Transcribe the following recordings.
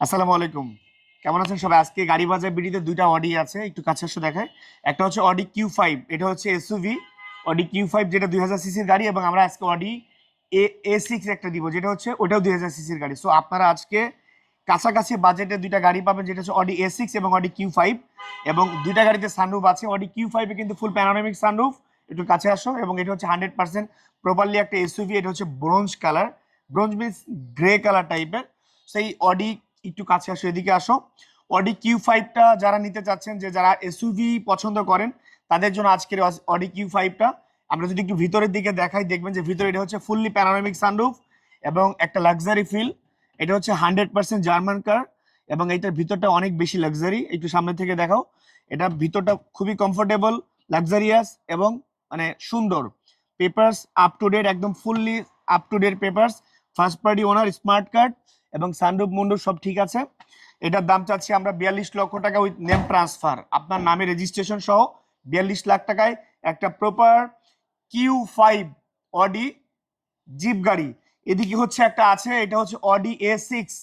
আসসালামু আলাইকুম। কেমন আছেন সবাই? আজকে গাড়ি বাজার বিডিতে দুইটা অডি আছে, একটু কাছে এসে দেখায় একটা হচ্ছে অডি কিউ ফাইভ এটা হচ্ছে এসইউভি অডি কিউ ফাইভ যেটা দুই হাজার সিসির গাড়ি এবং আমরা আজকে অডি এ এ সিক্স একটা দিব, যেটা হচ্ছে ওটাও দুই হাজার সিসির গাড়ি। সো আপনারা আজকে কাছাকাছি বাজেটে দুইটা গাড়ি পাবেন, যেটা হচ্ছে অডি এ সিক্স এবং অডি কিউ ফাইভ এবং দুইটা গাড়িতে সানরুফ আছে অডি কিউ ফাইভে কিন্তু ফুল প্যানোরামিক সানরুফ একটু কাছে আসো, এবং এটা হচ্ছে হান্ড্রেড পার্সেন্ট প্রপারলি একটা এসইউভি এটা হচ্ছে bronze colour bronze means grey colour টাইপের সেই অডি একটু কাছে আসো, এদিকে আসো। অডি কিউ ফাইভটা যারা নিতে চাচ্ছেন, যে যারা এসইউভি পছন্দ করেন, তাদের জন্য আজকের অডি কিউ ফাইভটা আমরা যদি একটু ভিতরের দিকে দেখাই, দেখবেন যে ভিতরে এটা হচ্ছে ফুললি প্যানোরামিক সানরুফ এবং একটা লাক্সারি ফিল এটা হচ্ছে হান্ড্রেড পার্সেন্ট জার্মান কার এবং এটার ভিতরটা অনেক বেশি লাক্সারি একটু সামনে থেকে দেখাও। এটা ভিতরটা খুবই কমফোর্টেবল লাক্সারিয়াস এবং মানে সুন্দর। পেপারস আপ টু ডেট একদম fully up to date papers first party owner smart card এবং সানরুফ মুন্ডুপ সব ঠিক আছে। এটার দাম চাচ্ছি আমরা বিয়াল্লিশ লক্ষ টাকা উইথ নেম ট্রান্সফার আপনার নামে রেজিস্ট্রেশন সহ বিয়াল্লিশ লাখ টাকায় একটা proper Q five Audi jeep গাড়ি। এদিকে হচ্ছে একটা আছে, এটা হচ্ছে অডি এ সিক্স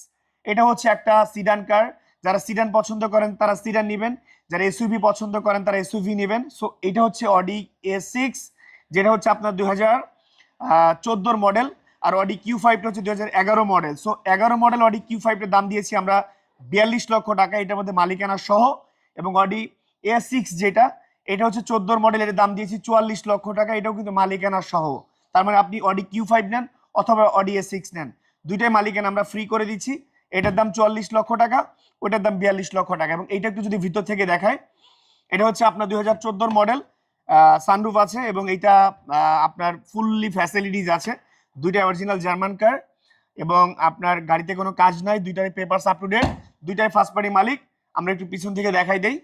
এটা হচ্ছে একটা সিডান কার যারা সিডান পছন্দ করেন তারা সিডান নেবেন। যারা এসইভি পছন্দ করেন তারা এসইভি নেবেন। সো এটা হচ্ছে অডি এ সিক্স যেটা হচ্ছে আপনার দুই হাজার চোদ্দোর মডেল আর অডি কিউ ফাইভটা হচ্ছে হাজার এগারো মডেল সো এগারো মডেল অডি কিউ ফাইভটার দাম দিয়েছি আমরা বিয়াল্লিশ লক্ষ টাকা, এটার মধ্যে মালিকানা সহ। এবং অডি এ সিক্স যেটা, এটা হচ্ছে চোদ্দোর মডেল এর দাম দিয়েছি চুয়াল্লিশ লক্ষ টাকা, এটাও কিন্তু মালিকানা সহ। তার মানে আপনি অডি কিউ ফাইভ নেন অথবা অডি এ সিক্স নেন। দুইটাই মালিকানা আমরা ফ্রি করে দিচ্ছি। এটার দাম চুয়াল্লিশ লক্ষ টাকা ওটার দাম বিয়াল্লিশ লক্ষ টাকা। এবং এইটা একটু যদি ভিতর থেকে দেখায়, এটা হচ্ছে আপনার দুই হাজার চোদ্দোর মডেল সানরুফ আছে এবং এইটা আপনার ফুললি ফ্যাসিলিটিস আছে। দুইটা অরিজিনাল জার্মান কার এবং আপনার গাড়িতে কোনো কাজ নাই দুইটাই পেপারস আপ টু ডেট দুইটাই ফার্স্ট পার্টি মালিক। আমরা একটু পিছন থেকে দেখাই দেই।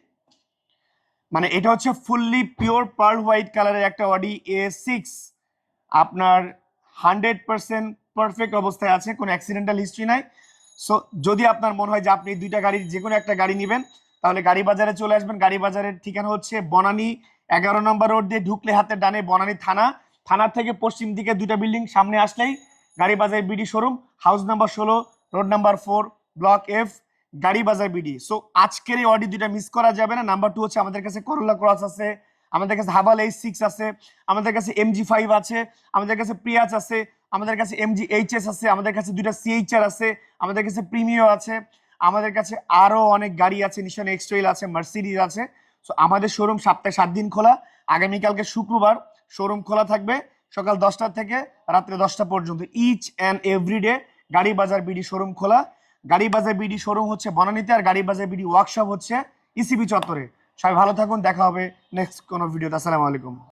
মানে এটা হচ্ছে ফুললি পিওর পার্ল হোয়াইট কালারের একটা অডি এ সিক্স আপনার হান্ড্রেড পার্সেন্ট পারফেক্ট অবস্থায় আছে, কোনো অ্যাক্সিডেন্টাল হিস্ট্রি নাই। সো যদি আপনার মনে হয় যে আপনি দুইটা গাড়ির যে কোনো একটা গাড়ি নেবেন, তাহলে গাড়ি বাজারে চলে আসবেন। গাড়ি বাজারের ঠিকানা হচ্ছে বনানী, এগারো নম্বর রোড দিয়ে ঢুকলে হাতের ডানে বনানী থানা। থানার থেকে পশ্চিম দিকে দুইটা বিল্ডিং সামনে আসলেই Gari Bazar BD showroom house number ষোলো road number four block F Gari Bazar BD. So আজকের এই অডি দুইটা মিস করা যাবে না। নাম্বার টু হচ্ছে আমাদের কাছে করোলা ক্রস আছে, আমাদের কাছে হাবাল এইচ সিক্স আছে, আমাদের কাছে এমজি ফাইভ আছে, আমাদের কাছে প্রিয়াজ আছে, আমাদের কাছে এমজি এইচএস আছে, আমাদের কাছে দুইটা সিএইচআর আছে, আমাদের কাছে প্রিমিও আছে, আমাদের কাছে আরও অনেক গাড়ি আছে নিশান এক্সট্রেল আছে মার্সিডিজ আছে। সো আমাদের শোরুম সপ্তাহে সাত দিন খোলা। আগামীকালকে শুক্রবার শোরুম খোলা থাকবে সকাল দশটা থেকে রাত্রে দশটা পর্যন্ত। ইচ অ্যান্ড এভরিডে গাড়ি বাজার বিডি শোরুম খোলা। গাড়ি বাজার বিডি শোরুম হচ্ছে বনানীতে আর গাড়ি বাজার বিডি ওয়ার্কশপ হচ্ছে ইসিবি চত্বরে। সবাই ভালো থাকুন, দেখা হবে নেক্সট কোনো ভিডিওতে আসসালামু আলাইকুম।